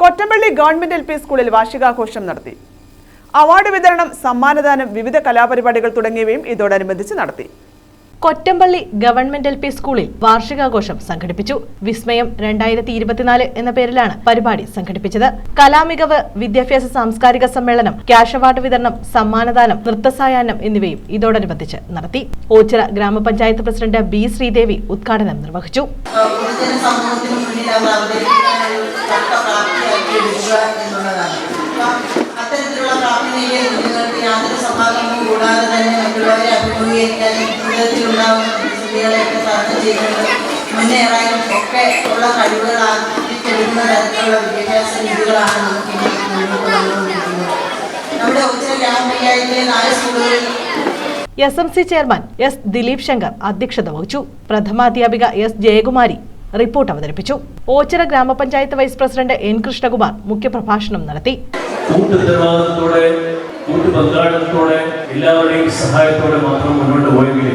Kottampally government L P സ്കൂളിൽ വാർഷികാഘോഷം നടത്തി. Award വിതരണം സമ്മാനദാനം വിവിധ കലാപരിപാടികൾ തുടങ്ങിയവയും ഇതോടനുബന്ധിച്ച് നടത്തി. കൊറ്റമ്പള്ളി ഗവൺമെന്റ് എൽ പി സ്കൂളിൽ വാർഷികാഘോഷം സംഘടിപ്പിച്ചു. വിസ്മയം രണ്ടായിരത്തി ഇരുപത്തിനാല് എന്ന പേരിലാണ് പരിപാടി സംഘടിപ്പിച്ചത്. കലാമികവ് വിദ്യാഭ്യാസ സാംസ്കാരിക സമ്മേളനം ക്യാഷ് അവാർഡ് വിതരണം സമ്മാനദാനം നൃത്തസായാഹ്നം എന്നിവയും ഇതോടനുബന്ധിച്ച് നടത്തി. ഓച്ചിറ ഗ്രാമപഞ്ചായത്ത് പ്രസിഡന്റ് ബി ശ്രീദേവി ഉദ്ഘാടനം നിർവഹിച്ചു. നമ്മുടെ S M C chairman S Dileep Shankar അധ്യക്ഷത വഹിച്ചു. പ്രഥമാധ്യാപിക എസ് ജയകുമാരി റിപ്പോർട്ട് അവതരിപ്പിച്ചു. ഓച്ചിറ ഗ്രാമപഞ്ചായത്ത് വൈസ് പ്രസിഡന്റ് എൻ കൃഷ്ണകുമാർ മുഖ്യപ്രഭാഷണം നടത്തി. കൂട്ടുത്തരവാദിത്തത്തോടെ കൂട്ടുപങ്കാളിത്തത്തോടെ എല്ലാവരുടെയും സഹായത്തോടെ മാത്രം മുന്നോട്ട് പോയെങ്കിലേ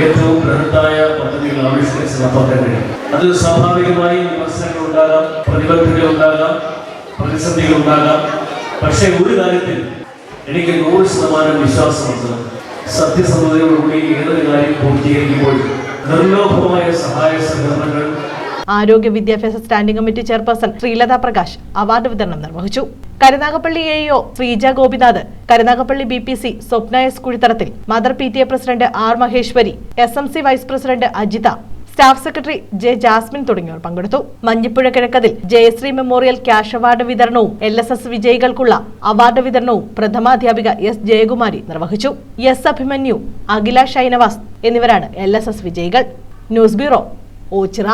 ഏറ്റവും ബൃഹത്തായ പദ്ധതികൾ ആവിഷ്കരിച്ച് നടപ്പാക്കാൻ അത് സ്വാഭാവികമായി വിമർശനങ്ങൾ ഉണ്ടാകാം പ്രതിബദ്ധതകൾ ഉണ്ടാകാം പ്രതിസന്ധികൾ ഉണ്ടാകാം. പക്ഷേ ഒരു കാര്യത്തിൽ എനിക്ക് നൂറ് ശതമാനം വിശ്വാസമുണ്ട്. സത്യസന്ധതയോടുകൂടി ഏതൊരു കാര്യം പൂർത്തീകരിക്കുമ്പോൾ നിർലോഭമായ സഹായ സഹകരണങ്ങൾ ആരോഗ്യ വിദ്യാഭ്യാസ standing committee chairperson Sreelatha Prakash award വിതരണം നിർവഹിച്ചു. Karunagappally A AEO Sreeja Gopinath Karunagappally B P C Swapna S കുഴിത്തറത്തിൽ mother P T A president R Maheswari S M C vice president Ajitha staff secretary J Jasmine തുടങ്ങിയവർ പങ്കെടുത്തു. മഞ്ഞിപ്പുഴ കിഴക്കതിൽ Jayashree memorial cash award വിതരണവും L S S വിജയികൾക്കുള്ള award വിതരണവും പ്രഥമാധ്യാപിക S Jayakumari നിർവഹിച്ചു. S Abhimanyu അഖില ഷൈനവാസ് എന്നിവരാണ് L വിജയികൾ. News bureau Ochira.